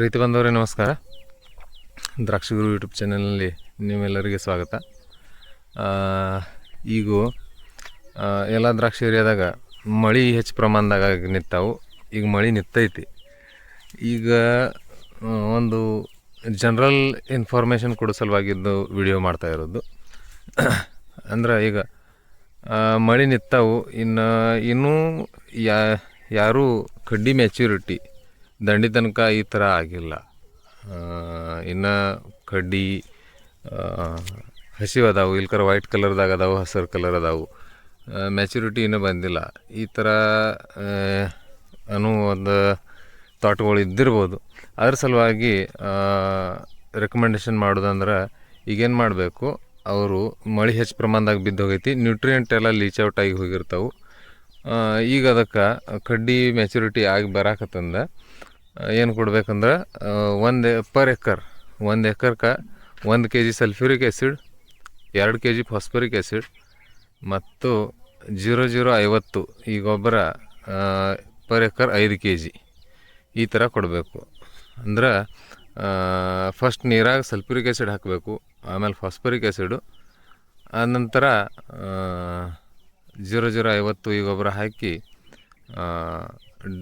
ರೈತ ಬಂದವರೇ, ನಮಸ್ಕಾರ. ದ್ರಾಕ್ಷಿ ಗುರು ಯೂಟ್ಯೂಬ್ ಚಾನಲ್ನಲ್ಲಿ ನಿಮ್ಮೆಲ್ಲರಿಗೆ ಸ್ವಾಗತ. ಈಗ ಎಲ್ಲ ದ್ರಾಕ್ಷಿ ಏರಿಯಾದಾಗ ಮಳೆ ಹೆಚ್ಚು ಪ್ರಮಾಣದಾಗ ನಿಂತಾವು. ಈಗ ಮಳೆ ನಿಂತೈತಿ. ಈಗ ಒಂದು ಜನರಲ್ ಇನ್ಫಾರ್ಮೇಷನ್ ಕೊಡೋ ಸಲುವಾಗಿದ್ದು ವಿಡಿಯೋ ಮಾಡ್ತಾ ಇರೋದು. ಅಂದ್ರೆ ಈಗ ಮಳೆ ನಿಂತಾವು. ಇನ್ನು, ಇನ್ನೂ ಯಾ, ಯಾರೂ ಕಡ್ಡಿ ಮ್ಯಾಚ್ಯೂರಿಟಿ ದಂಡಿ ತನಕ ಈ ಥರ ಆಗಿಲ್ಲ. ಇನ್ನು ಕಡ್ಡಿ ಹಸಿವು ಅದಾವು ಇಲ್ಕರ ವೈಟ್ ಕಲರ್ದಾಗ ಅದಾವು ಹಸಿರು ಕಲರ್ ಅದಾವು ಮ್ಯಾಚುರಿಟಿ ಇನ್ನೂ ಬಂದಿಲ್ಲ. ಈ ಥರ ಅನ್ನೋ ಒಂದು ಥಾಟ್ಗಳು ಇದ್ದಿರ್ಬೋದು. ಅದ್ರ ಸಲುವಾಗಿ ರೆಕಮೆಂಡೇಷನ್ ಮಾಡೋದಂದ್ರೆ ಈಗೇನು ಮಾಡಬೇಕು, ಅವರು ಮಳೆ ಹೆಚ್ಚು ಪ್ರಮಾಣದಾಗ ಬಿದ್ದು ಹೋಗೈತಿ ನ್ಯೂಟ್ರಿಯೆಂಟ್ ಎಲ್ಲ ಲೀಚ್ ಔಟ್ ಆಗಿ ಹೋಗಿರ್ತಾವೆ. ಈಗ ಅದಕ್ಕೆ ಕಡ್ಡಿ ಮೆಚುರಿಟಿ ಆಗಿ ಬರಾಕತ್ತಂದ ಏನು ಕೊಡ್ಬೇಕಂದ್ರೆ ಒಂದು ಪರ್ ಎಕರ್, ಒಂದು ಎಕರ್ಗೆ ಒಂದು ಕೆ ಜಿ ಸಲ್ಫ್ಯೂರಿಕ್ ಆ್ಯಸಿಡ್ ಎರಡು ಕೆ ಜಿ ಫಾಸ್ಫರಿಕ್ ಆ್ಯಸಿಡ್ ಮತ್ತು ಜೀರೋ ಜೀರೋ ಐವತ್ತು ಈ ಗೊಬ್ಬರ ಪರ್ ಎಕರ್ ಐದು ಕೆ ಜಿ ಈ ಥರ ಕೊಡಬೇಕು. ಅಂದ್ರೆ ಫಸ್ಟ್ ನೀರಾಗ ಸಲ್ಫ್ಯೂರಿಕ್ ಆ್ಯಸಿಡ್ ಹಾಕಬೇಕು, ಆಮೇಲೆ ಫಾಸ್ಫರಿಕ್ ಆ್ಯಸಿಡು ಆನಂತರ ಜೀರೋ ಜೀರೋ ಐವತ್ತು ಈ ಗೊಬ್ಬರ ಹಾಕಿ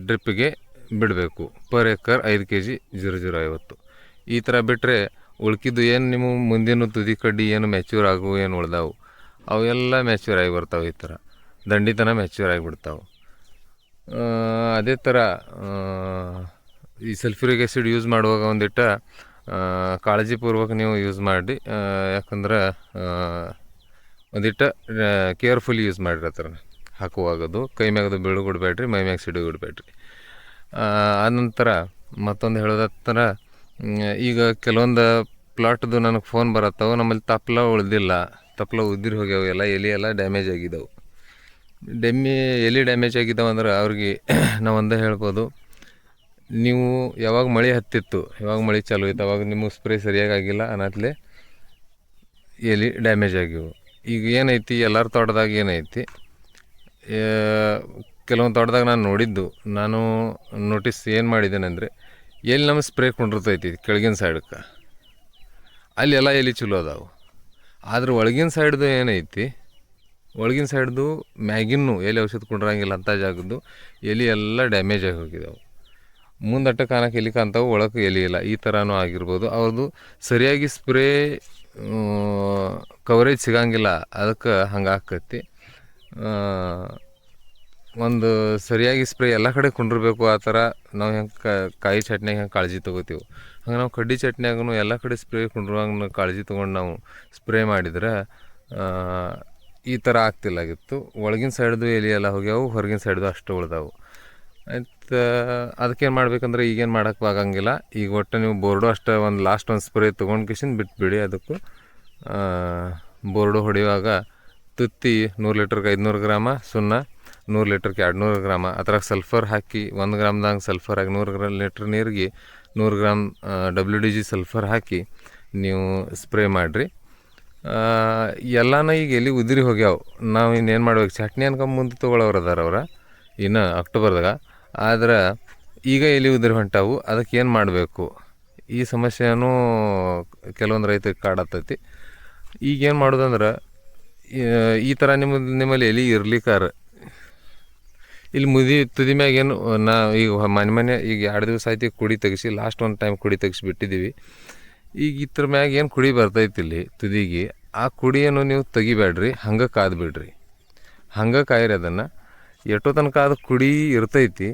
ಡ್ರಿಪ್ಪಿಗೆ ಬಿಡಬೇಕು. ಪರ್ ಎಕರ್ ಐದು ಕೆ ಜಿ ಜೀರೋ ಜೀರೋ ಐವತ್ತು. ಈ ಥರ ಬಿಟ್ಟರೆ ಉಳ್ಕಿದ್ದು ಏನು ನಿಮ್ಮ ಮುಂದಿನ ತುದಿ ಕಡ್ಡಿ ಏನು ಮ್ಯಾಚೂರ್ ಆಗು, ಏನು ಉಳ್ದಾವು? ಅವೆಲ್ಲ ಮ್ಯಾಚ್ಯೂರ್ ಆಗಿ ಬರ್ತಾವೆ ಈ ಥರ. ದಂಡಿತನ ಮ್ಯಾಚೂರ್ ಆಗಿಬಿಡ್ತಾವೆ ಅದೇ ಥರ ಈ ಸಲ್ಫ್ಯೂರಿಕ್ ಆ್ಯಸಿಡ್ ಯೂಸ್ ಮಾಡುವಾಗ ಒಂದಿಟ್ಟ ಕಾಳಜಿಪೂರ್ವಕ ನೀವು ಯೂಸ್ ಮಾಡಿ ಯಾಕಂದ್ರೆ ಒಂದಿಟ್ಟ ಕೇರ್ಫುಲ್ ಯೂಸ್ ಮಾಡಿರತ್ತಾರ. ಹಾಕುವಾಗದು ಕೈ ಮ್ಯಾಗದು ಬೀಳು ಕೊಡಬೇಡ್ರಿ ಮೈ ಮ್ಯಾಗ ಸಿಡು ಕೊಡಬೇಡ್ರಿ ಆನಂತರ ಮತ್ತೊಂದು ಹೇಳೋದತ್ತರ ಈಗ ಕೆಲವೊಂದು ಪ್ಲಾಟ್ದು ನನಗೆ ಫೋನ್ ಬರತ್ತವು, ನಮ್ಮಲ್ಲಿ ತಪ್ಲ ಉಳ್ದಿಲ್ಲ. ತಪ್ಲ ಉದ್ದಿರಿ ಹೋಗ್ಯಾವ, ಎಲ್ಲ ಎಲೆ ಎಲ್ಲ ಡ್ಯಾಮೇಜ್ ಆಗಿದ್ದವು ಡೆಮ್ಮಿ ಎಲೆ ಡ್ಯಾಮೇಜ್ ಆಗಿದ್ದಾವೆ ಅಂದ್ರೆ ಅವ್ರಿಗೆ ನಾವು ಹೇಳ್ಬೋದು, ನೀವು ಯಾವಾಗ ಮಳೆ ಹತ್ತಿತ್ತು, ಯಾವಾಗ ಮಳೆ ಚಾಲು ಇತ್ತು, ಅವಾಗ ನಿಮಗೆ ಸ್ಪ್ರೇ ಸರಿಯಾಗಿ ಆಗಿಲ್ಲ ಅನ್ನತ್ಲೆ ಎಲೆ ಡ್ಯಾಮೇಜ್ ಆಗಿವು. ಈಗ ಏನೈತಿ, ಎಲ್ಲರ ತೋಟದಾಗ ಏನೈತಿ ಕೆಲವೊಂದು ತೋಟದಾಗ ನಾನು ನೋಡಿದ್ದು, ನಾನು ನೋಟಿಸ್ ಏನು ಮಾಡಿದ್ದೇನೆ ಅಂದರೆ, ಎಲ್ಲಿ ನಮ್ಮ ಸ್ಪ್ರೇ ಕೊಂಡಿರ್ತೈತಿ ಕೆಳಗಿನ ಸೈಡಕ್ಕೆ ಅಲ್ಲಿ ಎಲ್ಲ ಎಲ್ಲಿ ಚಲೋ ಅದಾವು. ಆದ್ರೆ ಒಳಗಿನ ಸೈಡ್ದು ಏನೈತಿ, ಒಳಗಿನ ಸೈಡ್ದು ಮ್ಯಾಗಿನ್ನು ಎಲ್ಲಿ ಔಷಧ ಕೊಂಡಿರಂಗಿಲ್ಲ ಅಂತ ಜಾಗದ್ದು, ಎಲೆ ಎಲ್ಲ ಡ್ಯಾಮೇಜ್ ಆಗಿ ಹೋಗಿದ್ದಾವೆ ಮುಂದಟ್ಟ ಕಾಣಕ್ಕೆ ಎಲ್ಲಿ ಕಾಣ್ತಾವೆ ಒಳಗೆ ಎಲೆ ಇಲ್ಲ. ಈ ಥರನೂ ಆಗಿರ್ಬೋದು. ಅವ್ರದ್ದು ಸರಿಯಾಗಿ ಸ್ಪ್ರೇ ಕವರೇಜ್ ಸಿಗಂಗಿಲ್ಲ. ಅದಕ್ಕೆ ಹಂಗೆ ಆಕತಿ. ಒಂದು ಸರಿಯಾಗಿ ಸ್ಪ್ರೇ ಎಲ್ಲ ಕಡೆ ಕುಂಡಿರ್ಬೇಕು ಆ ಥರ ನಾವು ಹೆಂಗೆ ಕಾಯಿ ಚಟ್ನಿಯಾಗ ಹೆಂಗೆ ಕಾಳಜಿ ತೊಗೋತೀವಿ. ಹಂಗೆ ನಾವು ಕಡ್ಡಿ ಚಟ್ನಿಯಾಗೂ ಎಲ್ಲ ಕಡೆ ಸ್ಪ್ರೇ ಕುಂಡ್ರುವಂಗೆ ಕಾಳಜಿ ತೊಗೊಂಡು ನಾವು ಸ್ಪ್ರೇ ಮಾಡಿದ್ರೆ ಈ ಥರ ಆಗ್ತಿಲ್ಲಾಗಿತ್ತು ಒಳಗಿನ ಸೈಡ್ದು ಎಲೆ ಎಲ್ಲ ಹೋಗ್ಯಾವು, ಹೊರಗಿನ ಸೈಡ್ದು ಅಷ್ಟು ಉಳ್ದಾವು. ಆಯ್ತು ಅದಕ್ಕೇನು ಮಾಡ್ಬೇಕಂದ್ರೆ ಈಗೇನು ಮಾಡೋಕ್ಕೆ ಆಗಂಗಿಲ್ಲ. ಈಗ ಒಟ್ಟು ನೀವು ಬೋರ್ಡು ಅಷ್ಟೇ ಒಂದು ಲಾಸ್ಟ್ ಒಂದು ಸ್ಪ್ರೇ ತೊಗೊಂಡು ಕಿಶನ್ ಬಿಟ್ಬಿಡಿ. ಅದಕ್ಕೂ ಬೋರ್ಡು ಹೊಡೆಯುವಾಗ ತುತ್ತಿ ನೂರು ಲೀಟ್ರಿಗೆ ಐದುನೂರು ಗ್ರಾಮ, ಸುಣ್ಣ ನೂರು ಲೀಟ್ರಿಗೆ ಎರಡು ನೂರು ಗ್ರಾಮ. ಅದ್ರಾಗ ಸಲ್ಫರ್ ಹಾಕಿ ಒಂದು ಗ್ರಾಮ್ದಾಗ ಸಲ್ಫರ್ ಹಾಕಿ ನೂರು ಗ್ರಾಮ್ ಲೀಟ್ರ್ ನೀರಿಗೆ ನೂರು gram W D G sulphur ಹಾಕಿ ನೀವು ಸ್ಪ್ರೇ ಮಾಡಿರಿ. ಎಲ್ಲನೂ ಈಗ ಎಲ್ಲಿ ಉದುರಿ ಹೋಗ್ಯಾವ. ನಾವು ಇನ್ನೇನು ಮಾಡ್ಬೇಕು? ಚಟ್ನಿ ಅನ್ಕೊಂಡು ಮುಂದೆ ತೊಗೊಳೋರು ಅದಾರ ಅವ್ರ, ಇನ್ನು ಅಕ್ಟೋಬರ್ದಾಗ. ಆದ್ರೆ ಈಗ ಎಲ್ಲಿ ಉದುರಿ ಹೊಂಟಾವು? ಅದಕ್ಕೆ ಏನು ಮಾಡಬೇಕು? ಈ ಸಮಸ್ಯೆನೂ ಕೆಲವೊಂದು ರೈತರಿಗೆ ಕಾಡತ್ತೈತಿ ಈಗೇನು ಮಾಡೋದಂದ್ರೆ, ಈ- ಥರ ನಿಮ್ಮ ನಿಮ್ಮಲ್ಲಿ ಎಲ್ಲಿ ಇರ್ಲಿಕ್ಕಾರ ಇಲ್ಲಿ ಮುದಿ, ತುದಿ ಮ್ಯಾಗ ಏನು, ನಾ ಈಗ ಮನೆ ಮನೆ ಈಗ ಎರಡು ದಿವಸ ಆಯ್ತು ಕುಡಿ ತೆಗಿಸಿ ಲಾಸ್ಟ್ ಒಂದು ಟೈಮ್ ಕುಡಿ ತೆಗಿಸಿ ಬಿಟ್ಟಿದ್ದೀವಿ. ಈಗ ಇದ್ರ ಮ್ಯಾಗ ಏನು ಕುಡಿ ಬರ್ತೈತಿ ಇಲ್ಲಿ ತುದಿಗೆ, ಆ ಕುಡಿಯನ್ನು ನೀವು ತೆಗಿಬೇಡ್ರಿ, ಹಂಗೆ ಕಾದ್ಬಿಡ್ರಿ. ಹಂಗೆ ಕಾಯಿರಿ ಅದನ್ನು. ಎಷ್ಟೋ ತನಕ ಅದು ಕುಡಿ ಇರ್ತೈತಿ,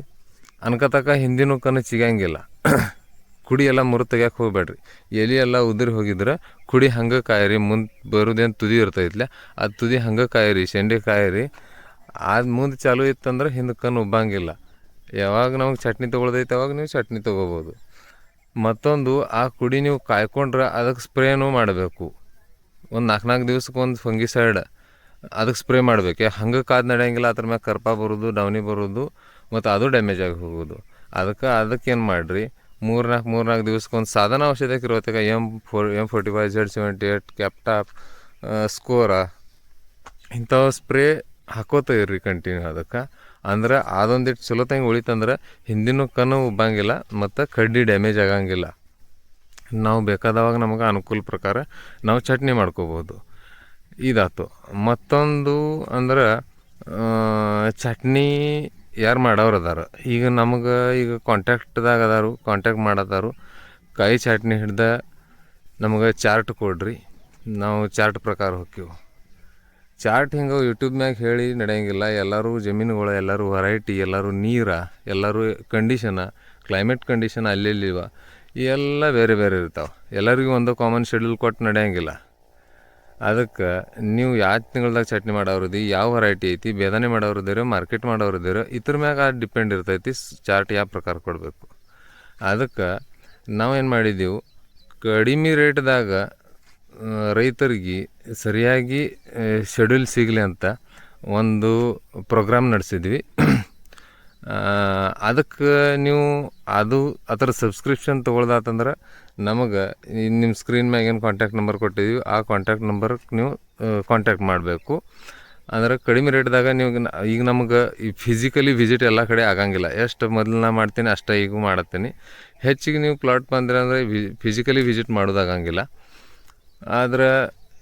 ಅನ್ಕತಕ ಹಿಂದಿನ ಕಣ್ಣು ಸಿಗಂಗಿಲ್ಲ ಕುಡಿ ಎಲ್ಲ ಮುರು ತೆಗ್ಯಾಕೆ ಹೋಗ್ಬೇಡ್ರಿ. ಎಲೆ ಎಲ್ಲ ಉದುರಿ ಹೋಗಿದ್ರೆ ಕುಡಿ ಹಂಗೆ ಕಾಯಿರಿ, ಮುಂದೆ ಬರೋದೇನು ತುದಿ ಇರ್ತೈತಿಲ್ಲ ಆ ತುದಿ ಹಂಗೆ ಕಾಯಿರಿ, ಶೆಂಡೆ ಕಾಯಿರಿ ಅದು ಮುಂದೆ ಚಾಲು ಇತ್ತಂದ್ರೆ ಹಿಂದಕ್ಕನ್ನು ಉಬ್ಬಂಗಿಲ್ಲ. ಯಾವಾಗ ನಮಗೆ ಚಟ್ನಿ ತೊಗೊಳ್ದೈತೆ ಅವಾಗ ನೀವು ಚಟ್ನಿ ತೊಗೋಬೋದು. ಮತ್ತೊಂದು, ಆ ಕುಡಿ ನೀವು ಕಾಯ್ಕೊಂಡ್ರೆ ಅದಕ್ಕೆ ಸ್ಪ್ರೇನೂ ಮಾಡಬೇಕು. ಒಂದು ನಾಲ್ಕು ನಾಲ್ಕು ದಿವ್ಸಕ್ಕೆ ಒಂದು ಫಂಗಿಸೈಡ್ ಅದಕ್ಕೆ ಸ್ಪ್ರೇ ಮಾಡಬೇಕು. ಹಂಗೆ ಕಾದು ನಡೆಯಂಗಿಲ್ಲ, ಅದ್ರ ಮ್ಯಾಗ ಕರ್ಪ ಬರೋದು, ಡೌನಿ ಬರೋದು, ಮತ್ತು ಅದು ಡ್ಯಾಮೇಜ್ ಆಗಿ ಹೋಗೋದು. ಅದಕ್ಕೆ ಏನು ಮಾಡಿರಿ? ಮೂರು ನಾಲ್ಕು ಮೂರು ನಾಲ್ಕು ದಿವ್ಸಕ್ಕೆ ಒಂದು ಸಾಧನ ಔಷಧಕ್ಕೆ ಇರೋತಕ M four M forty five Z seventy eight, Captaf Score, ಇಂಥವು ಸ್ಪ್ರೇ ಹಾಕೋತ ಇರ್ರಿ ಕಂಟಿನ್ಯೂ ಅದಕ್ಕೆ. ಅಂದ್ರೆ ಅದೊಂದಿಟ್ಟು ಚಲೋ ತಂಗೆ ಉಳಿತಂದ್ರೆ ಹಿಂದಿನ ಕನು ಉಬ್ಬಂಗಿಲ್ಲ ಮತ್ತು ಕಡ್ಡಿ ಡ್ಯಾಮೇಜ್ ಆಗಂಗಿಲ್ಲ. ನಾವು ಬೇಕಾದವಾಗ ನಮಗೆ ಅನುಕೂಲ ಪ್ರಕಾರ ನಾವು ಚಟ್ನಿ ಮಾಡ್ಕೋಬೋದು ಇದಾತು. ಮತ್ತೊಂದು ಅಂದ್ರೆ ಚಟ್ನಿ ಯಾರು ಮಾಡೋರು ಅದಾರ. ಈಗ ನಮಗೆ ಈಗ ಕಾಂಟ್ಯಾಕ್ಟ್ದಾಗ ಅದಾರು ಕಾಂಟ್ಯಾಕ್ಟ್ ಮಾಡದಾರು. ಕಾಯಿ ಚಟ್ನಿ ಹಿಡ್ದ ನಮಗೆ ಚಾರ್ಟ್ ಕೊಡ್ರಿ. ನಾವು ಚಾರ್ಟ್ ಪ್ರಕಾರ ಹೋಗ್ತೀವಿ ಚಾರ್ಟ್ ಹಿಂಗೆ ಮ್ಯಾಗ ಹೇಳಿ ನಡೆಯಂಗಿಲ್ಲ. ಎಲ್ಲರೂ ಜಮೀನುಗಳು, ಎಲ್ಲರೂ ವೆರೈಟಿ ಎಲ್ಲರೂ ನೀರ, ಎಲ್ಲರೂ ಕಂಡೀಷನ ಕ್ಲೈಮೇಟ್ ಕಂಡೀಷನ್ ಅಲ್ಲೆಲ್ಲಿವ. ಎಲ್ಲ ಬೇರೆ ಬೇರೆ ಇರ್ತಾವೆ. ಎಲ್ಲರಿಗೂ ಒಂದು ಕಾಮನ್ ಶೆಡ್ಯೂಲ್ ಕೊಟ್ಟು ನಡೆಯಂಗಿಲ್ಲ. ಅದಕ್ಕೆ ನೀವು ಯಾವ ತಿಂಗಳ್ದಾಗ ಚಟ್ನಿ ಮಾಡೋರದಿ ಯಾವ ವೆರೈಟಿ ಐತಿ, ಬೇದಾನೆ ಮಾಡೋರದಿರೋ ಮಾರ್ಕೆಟ್ ಮಾಡೋರದಿರೋ ಇದ್ರ ಮ್ಯಾಗ ಡಿಪೆಂಡ್ ಇರ್ತೈತಿ, ಚಾರ್ಟ್ ಯಾವ ಪ್ರಕಾರ ಕೊಡಬೇಕು. ಅದಕ್ಕೆ ನಾವೇನು ಮಾಡಿದ್ದೀವಿ, ಕಡಿಮೆ ರೇಟ್ದಾಗ ರೈತರಿಗೆ ಸರಿಯಾಗಿ ಶೆಡ್ಯೂಲ್ ಸಿಗಲಿ ಅಂತ ಒಂದು ಪ್ರೋಗ್ರಾಮ್ ನಡೆಸಿದ್ವಿ. ಅದಕ್ಕೆ ನೀವು ಅದು, ಅದರ ಸಬ್ಸ್ಕ್ರಿಪ್ಷನ್ ತೊಗೊಳ್ದಾತಂದ್ರೆ ನಮಗೆ ನಿಮ್ಮ ಸ್ಕ್ರೀನ್ ಮ್ಯಾಗೇನು ಕಾಂಟ್ಯಾಕ್ಟ್ ನಂಬರ್ ಕೊಟ್ಟಿದ್ದೀವಿ ಆ ಕಾಂಟ್ಯಾಕ್ಟ್ ನಂಬರ್ಗೆ ನೀವು ಕಾಂಟ್ಯಾಕ್ಟ್ ಮಾಡಬೇಕು. ಅಂದ್ರೆ ಕಡಿಮೆ ರೇಟ್ದಾಗ ನೀವು ಈಗ ನಮಗೆ ಈ ಫಿಸಿಕಲಿ ವಿಸಿಟ್ ಎಲ್ಲ ಕಡೆ ಆಗಂಗಿಲ್ಲ. ಎಷ್ಟು ಮೊದಲು ನಾ ಮಾಡ್ತೀನಿ, ಅಷ್ಟೇ ಈಗ ಮಾಡತ್ತೀನಿ. ಹೆಚ್ಚಿಗೆ ನೀವು ಪ್ಲಾಟ್ ಬಂದ್ರೆ ಅಂದರೆ ಫಿಸಿಕಲಿ ವಿಸಿಟ್ ಮಾಡೋದಾಗಂಗಿಲ್ಲ ಆದ್ರೆ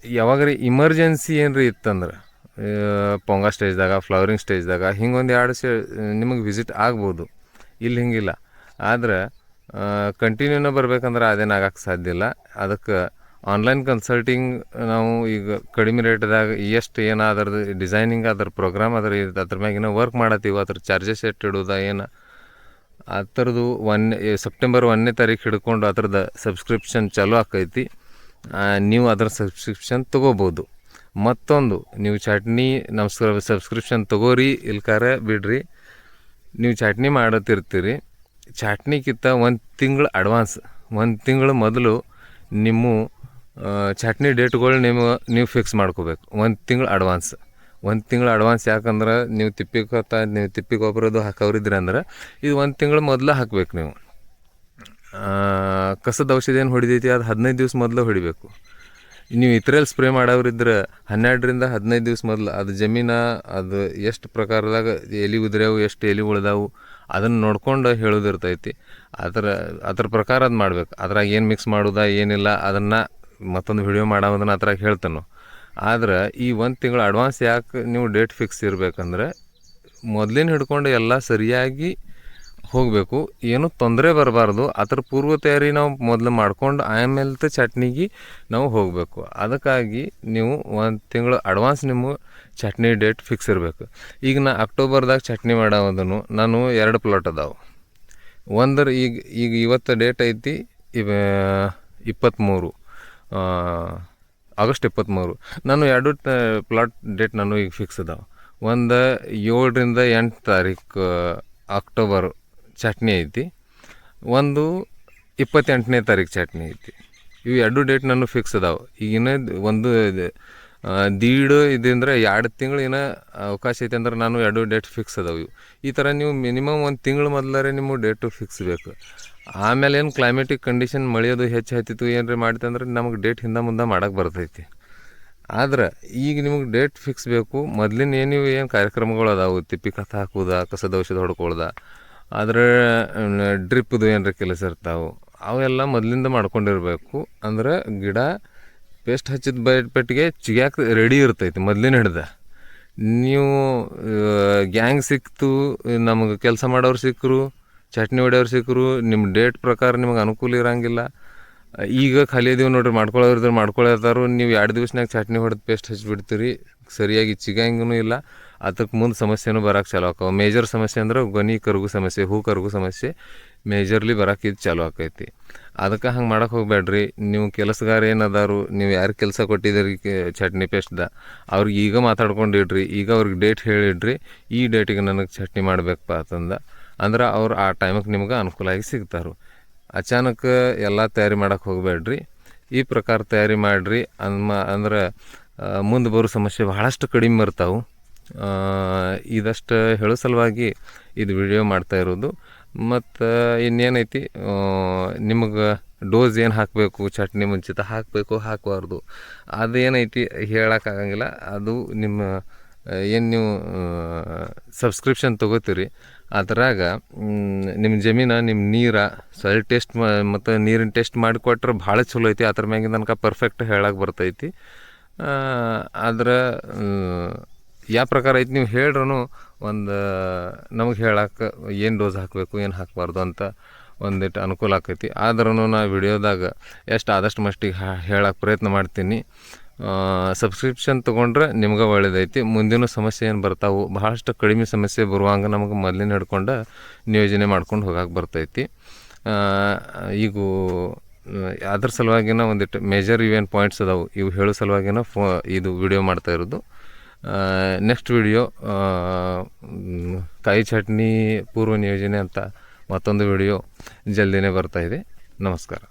ಯಾವಾಗ್ರಿ ಇಮರ್ಜೆನ್ಸಿ ಏನ್ರಿ ಇತ್ತಂದ್ರೆ? ಪೊಂಗ ಸ್ಟೇಜ್ದಾಗ ಫ್ಲವರಿಂಗ್ ಸ್ಟೇಜ್ದಾಗ ಹಿಂಗೊಂದು ಎರಡು ಸೇ, ನಿಮಗೆ ವಿಸಿಟ್ ಆಗ್ಬೋದು. ಇಲ್ಲಿ ಹಿಂಗಿಲ್ಲ. ಆದ್ರೆ ಕಂಟಿನ್ಯೂನ ಬರ್ಬೇಕಂದ್ರೆ ಅದೇನಾಗಕ್ಕೆ ಸಾಧ್ಯ ಇಲ್ಲ. ಅದಕ್ಕೆ ಆನ್ಲೈನ್ ಕನ್ಸಲ್ಟಿಂಗ್ ನಾವು ಈಗ ಕಡಿಮೆ ರೇಟ್ದಾಗ ಎಷ್ಟು ಏನು ಅದ್ರದ್ದು ಡಿಸೈನಿಂಗ್ ಅದ್ರ ಪ್ರೋಗ್ರಾಮ್ ಅದ್ರ ಅದ್ರ ಮ್ಯಾಗಿನ ವರ್ಕ್ ಮಾಡತ್ತೀವಿ. ಅದ್ರ ಚಾರ್ಜಸ್ ಎಷ್ಟು ಇಡೋದ, ಏನು? ಆ ಥರದ್ದು ಒನ್ ಸೆಪ್ಟೆಂಬರ್ ಒಂದನೇ ತಾರೀಕು ಹಿಡ್ಕೊಂಡು ಅದ್ರದ್ದು ಸಬ್ಸ್ಕ್ರಿಪ್ಷನ್ ಚಾಲೂ ಆಕೈತಿ. ನೀವು ಅದರ ಸಬ್ಸ್ಕ್ರಿಪ್ಷನ್ ತೊಗೋಬೋದು. ಮತ್ತೊಂದು, ನೀವು ಚಟ್ನಿ ನಮ್ಮ ಸಬ್ಸ್ಕ್ರಿಪ್ಷನ್ ತೊಗೋರಿ, ಇಲ್ಕಾರ ಬಿಡ್ರಿ. ನೀವು ಚಟ್ನಿ ಮಾಡತ್ತಿರ್ತೀರಿ. ಚಟ್ನಿಗಿಂತ ಒಂದು ತಿಂಗಳು ಅಡ್ವಾನ್ಸ್ ಒಂದು ತಿಂಗಳು ಮೊದಲು ನಿಮ್ಮ ಚಟ್ನಿ ಡೇಟ್ಗಳು ನಿಮ್ಮ ನೀವು ಫಿಕ್ಸ್ ಮಾಡ್ಕೋಬೇಕು. ಒಂದು ತಿಂಗಳು ಅಡ್ವಾನ್ಸ್ ಒಂದು ತಿಂಗಳು ಅಡ್ವಾನ್ಸ್ ಯಾಕಂದ್ರೆ ನೀವು ತಿಪ್ಪಿ ಕೊತ್ತ ನೀವು ತಿಪ್ಪಿ ಗೊಬ್ಬರದ್ದು ಹಾಕೋರಿದ್ರಿ ಅಂದ್ರೆ ಇದು ಒಂದು ತಿಂಗಳು ಮೊದಲು ಹಾಕ್ಬೇಕು ನೀವು. ಕಸದ ಔಷಧಿ ಏನು ಹೊಡಿತೈತಿ? ಅದು ಹದಿನೈದು ದಿವ್ಸ ಮೊದಲು ಹೊಡಿಬೇಕು. ನೀವು ಇತರಲ್ಲಿ ಸ್ಪ್ರೇ ಮಾಡೋರಿದ್ರೆ ಹನ್ನೆರಡರಿಂದ ಹದಿನೈದು ದಿವ್ಸ ಮೊದಲು ಅದು ಜಮೀನ, ಅದು ಎಷ್ಟು ಪ್ರಕಾರದಾಗ ಎಲಿ ಉದ್ರ್ಯಾವು, ಎಷ್ಟು ಎಲಿ ಉಳ್ದಾವು ಅದನ್ನು ನೋಡ್ಕೊಂಡು ಹೇಳೋದಿರ್ತೈತಿ. ಅದರ ಅದ್ರ ಪ್ರಕಾರ ಅದು ಮಾಡ್ಬೇಕು. ಅದ್ರಾಗ ಏನು ಮಿಕ್ಸ್ ಮಾಡೋದಾ, ಏನಿಲ್ಲ, ಅದನ್ನು ಮತ್ತೊಂದು ವಿಡಿಯೋ ಮಾಡೋದನ್ನ ಅದ್ರಾಗ ಹೇಳ್ತಾನೋ. ಆದ್ರೆ ಈ ಒಂದು ತಿಂಗಳು ಅಡ್ವಾನ್ಸ್ ಯಾಕೆ ನೀವು ಡೇಟ್ ಫಿಕ್ಸ್ ಇರಬೇಕಂದ್ರೆ ಮೊದಲಿನ ಹಿಡ್ಕೊಂಡು ಎಲ್ಲ ಸರಿಯಾಗಿ ಹೋಗಬೇಕು. ಏನು ತೊಂದರೆ ಬರಬಾರ್ದು. ಅದ್ರ ಪೂರ್ವ ತಯಾರಿ ನಾವು ಮೊದಲು ಮಾಡ್ಕೊಂಡು ಆಮೇಲೆ ಚಟ್ನಿಗೆ ನಾವು ಹೋಗಬೇಕು. ಅದಕ್ಕಾಗಿ ನೀವು ಒಂದು ತಿಂಗಳು ಅಡ್ವಾನ್ಸ್ ನಿಮ್ಮ ಚಟ್ನಿ ಡೇಟ್ ಫಿಕ್ಸ್ ಇರಬೇಕು. ಈಗ ನಾ ಅಕ್ಟೋಬರ್ದಾಗ ಚಟ್ನಿ ಮಾಡೋದನ್ನು ನಾನು ಎರಡು ಪ್ಲಾಟ್ ಅದಾವೆ. ಒಂದರ ಈಗ ಈಗ ಇವತ್ತು ಡೇಟ್ ಐತಿ, ಇವ ಇಪ್ಪತ್ತ್ಮೂರು ಆಗಸ್ಟ್ ಇಪ್ಪತ್ತ್ಮೂರು ನಾನು ಎರಡು ಪ್ಲಾಟ್ ಡೇಟ್ ನಾನು ಈಗ ಫಿಕ್ಸ್ ಅದಾವೆ. ಒಂದು ಏಳರಿಂದ ಎಂಟು ತಾರೀಕು ಅಕ್ಟೋಬರ್ ಚಟ್ನಿ ಐತಿ. ಒಂದು ಇಪ್ಪತ್ತೆಂಟನೇ ತಾರೀಕು ಚಟ್ನಿ ಐತಿ. ಇವು ಎರಡು ಡೇಟ್ ನಾನು ಫಿಕ್ಸ್ ಅದಾವೆ. ಈಗಿನ ಒಂದು ದೀಡು ಇದಂದ್ರೆ ಎರಡು ತಿಂಗಳು ಏನೋ ಅವಕಾಶ ಐತೆ ಅಂದ್ರೆ ನಾನು ಎರಡು ಡೇಟ್ ಫಿಕ್ಸ್ ಅದಾವೆ ಇವು. ಈ ಥರ ನೀವು ಮಿನಿಮಮ್ ಒಂದು ತಿಂಗಳು ಮೊದಲೇ ನಿಮ್ಮ ಡೇಟು ಫಿಕ್ಸ್ ಬೇಕು. ಆಮೇಲೆ ಏನು ಕ್ಲೈಮೇಟಿಕ್ ಕಂಡೀಷನ್ ಮಳೆಯೋದು ಹೆಚ್ಚು ಹತ್ತಿತ್ತು ಏನ್ರಿ ಮಾಡಿತಂದ್ರೆ ನಮಗೆ ಡೇಟ್ ಹಿಂದೆ ಮುಂದೆ ಮಾಡಕ್ಕೆ ಬರ್ತೈತಿ. ಆದ್ರೆ ಈಗ ನಿಮಗೆ ಡೇಟ್ ಫಿಕ್ಸ್ ಬೇಕು. ಮೊದ್ಲಿನ ಏನು ಏನು ಕಾರ್ಯಕ್ರಮಗಳು ಅದಾವು? ತಿಪ್ಪಿ ಕಥ ಹಾಕುದ, ಕಸದ ಔಷಧ ಹೊಡ್ಕೊಳ್ದ. ಆದ್ರೆ ಡ್ರಿಪ್ದು ಏನಾರ ಕೆಲಸ ಇರ್ತಾವೆ, ಅವೆಲ್ಲ ಮೊದಲಿಂದ ಮಾಡ್ಕೊಂಡಿರಬೇಕು. ಅಂದ್ರೆ ಗಿಡ ಪೇಸ್ಟ್ ಹಚ್ಚಿದ ಬೈ, ಪೆಟ್ಟಿಗೆ ಚಿಗ್ಯಾಕ ರೆಡಿ ಇರ್ತೈತಿ ಮೊದಲಿನ ಹಿಡ್ದ. ನೀವು ಗ್ಯಾಂಗ್ ಸಿಕ್ತು, ನಮಗೆ ಕೆಲಸ ಮಾಡೋರು ಸಿಕ್ಕರು ಚಟ್ನಿ ಹೊಡೆಯವ್ರು ಸಿಕ್ಕರು ನಿಮ್ಮ ಡೇಟ್ ಪ್ರಕಾರ ನಿಮಗೆ ಅನುಕೂಲ ಇರೋಂಗಿಲ್ಲ. ಈಗ ಖಾಲಿ ಇದೀವಿ ನೋಡ್ರಿ ಮಾಡ್ಕೊಳ್ಳೋರಿದ್ರೆ ಮಾಡ್ಕೊಳ್ಳೋತಾರು ನೀವು ಎರಡು ದಿವ್ಸನಾಗ ಚಟ್ನಿ ಹೊಡೆದು ಪೇಸ್ಟ್ ಹಚ್ಚಿಬಿಡ್ತೀರಿ ಸರಿಯಾಗಿ ಚಿಗಂಗೂ ಇಲ್ಲ. ಅದಕ್ಕೆ ಮುಂದೆ ಸಮಸ್ಯೆನೂ ಬರಕ್ಕೆ ಚಾಲು ಆಕವು. ಮೇಜರ್ ಸಮಸ್ಯೆ ಅಂದ್ರೆ ಗೊನಿ ಕರ್ಗು ಸಮಸ್ಯೆ, ಹೂ ಕರ್ಗು ಸಮಸ್ಯೆ ಮೇಜರ್ಲಿ ಬರೋಕೆ ಇದು ಚಾಲು ಆಕೈತಿ. ಅದಕ್ಕೆ ಹಂಗೆ ಮಾಡೋಕೆ ಹೋಗ್ಬೇಡ್ರಿ ನೀವು ಕೆಲಸಗಾರ ಏನದಾರು ನೀವು ಯಾರು ಕೆಲಸ ಕೊಟ್ಟಿದ್ದೀರಿ ಚಟ್ನಿ ಪೇಸ್ಟ್ದ ಅವ್ರಿಗೆ ಈಗ ಮಾತಾಡ್ಕೊಂಡಿಡ್ರಿ, ಈಗ ಅವ್ರಿಗೆ ಡೇಟ್ ಹೇಳಿಡ್ರಿ, ಈ ಡೇಟಿಗೆ ನನಗೆ ಚಟ್ನಿ ಮಾಡಬೇಕಪ್ಪ ಅಂತಂದ. ಅಂದ್ರೆ ಅವ್ರು ಆ ಟೈಮಿಗೆ ನಿಮ್ಗೆ ಅನುಕೂಲ ಆಗಿ ಸಿಗ್ತಾರು. ಅಚಾನಕ್ ಎಲ್ಲ ತಯಾರಿ ಮಾಡೋಕೆ ಹೋಗಬೇಡ್ರಿ ಈ ಪ್ರಕಾರ ತಯಾರಿ ಮಾಡಿರಿ. ಅಂದ್ರೆ ಮುಂದೆ ಬರೋ ಸಮಸ್ಯೆ ಬಹಳಷ್ಟು ಕಡಿಮೆ ಬರ್ತಾವೆ ಇದಷ್ಟು ಹೇಳೋ ಸಲುವಾಗಿ ಇದು ವಿಡಿಯೋ ಮಾಡ್ತಾ ಇರೋದು. ಮತ್ತು, ಇನ್ನೇನೈತಿ? ನಿಮಗೆ ಡೋಸ್ ಏನು ಹಾಕಬೇಕು, ಚಟ್ನಿ ಮುಂಚಿತ ಹಾಕಬೇಕು, ಹಾಕಬಾರ್ದು. ಏನೈತಿ ಹೇಳೋಕ್ಕಾಗಂಗಿಲ್ಲ ಅದು ನಿಮ್ಮ, ಏನು ನೀವು ಸಬ್ಸ್ಕ್ರಿಪ್ಷನ್ ತೊಗೋತೀರಿ, ಅದರಾಗ ನಿಮ್ಮ ಜಮೀನು ನಿಮ್ಮ ನೀರ ಸಾಯಿಲ್ ಟೆಸ್ಟ್ ಮತ್ತು ನೀರಿನ ಟೆಸ್ಟ್ ಮಾಡಿಕೊಟ್ರೆ ಭಾಳ ಚಲೋ ಐತಿ. ಅದ್ರ ಮ್ಯಾಗಿನ ತನಕ ಪರ್ಫೆಕ್ಟ್ ಹೇಳಕ್ಕೆ ಬರ್ತೈತಿ ಆದ್ರೆ ಯಾವ ಪ್ರಕಾರ ಐತಿ ನೀವು ಹೇಳ್ರೂ ಒಂದು, ನಮಗೆ ಹೇಳಕ್ಕೆ ಏನು ಡೋಸ್ ಹಾಕಬೇಕು, ಏನು ಹಾಕಬಾರ್ದು ಅಂತ ಒಂದಿಟ್ಟು ಅನುಕೂಲ ಆಕೈತಿ. ಆದ್ರೂ ನಾ ವಿಡಿಯೋದಾಗ ಎಷ್ಟು ಆದಷ್ಟು ಮಷ್ಟಿಗೆ ಹೇಳಕ್ಕೆ ಪ್ರಯತ್ನ ಮಾಡ್ತೀನಿ. ಸಬ್ಸ್ಕ್ರಿಪ್ಷನ್ ತೊಗೊಂಡ್ರೆ ನಿಮ್ಗೆ ಒಳ್ಳೇದೈತಿ. ಮುಂದಿನ ಸಮಸ್ಯೆ ಏನು ಬರ್ತಾವೆ ಭಾಳಷ್ಟು ಕಡಿಮೆ ಸಮಸ್ಯೆ ಬರುವಂಗೆ ನಮಗೆ ಮೊದಲಿನ ಹಿಡ್ಕೊಂಡು ನಿಯೋಜನೆ ಮಾಡ್ಕೊಂಡು ಹೋಗಕ್ಕೆ ಬರ್ತೈತಿ. ಈಗ, ಅದ್ರ ಸಲುವಾಗಿನ ಒಂದಿಟ್ಟು ಮೇಜರ್ ಇವೇನ್ ಪಾಯಿಂಟ್ಸ್ ಅದಾವೆ, ಇವು ಹೇಳೋ ಸಲುವಾಗಿನ ಫೋ, ಇದು ವಿಡಿಯೋ ಮಾಡ್ತಾ ಇರೋದು. ನೆಕ್ಸ್ಟ್ ವಿಡಿಯೋ ಕಾಯಿ ಚಟ್ನಿ ಪೂರ್ವ ನಿಯೋಜನೆ ಅಂತ ಮತ್ತೊಂದು ವಿಡಿಯೋ ಜಲ್ದಿನೇ ಬರ್ತಾ ಇದೆ. ನಮಸ್ಕಾರ.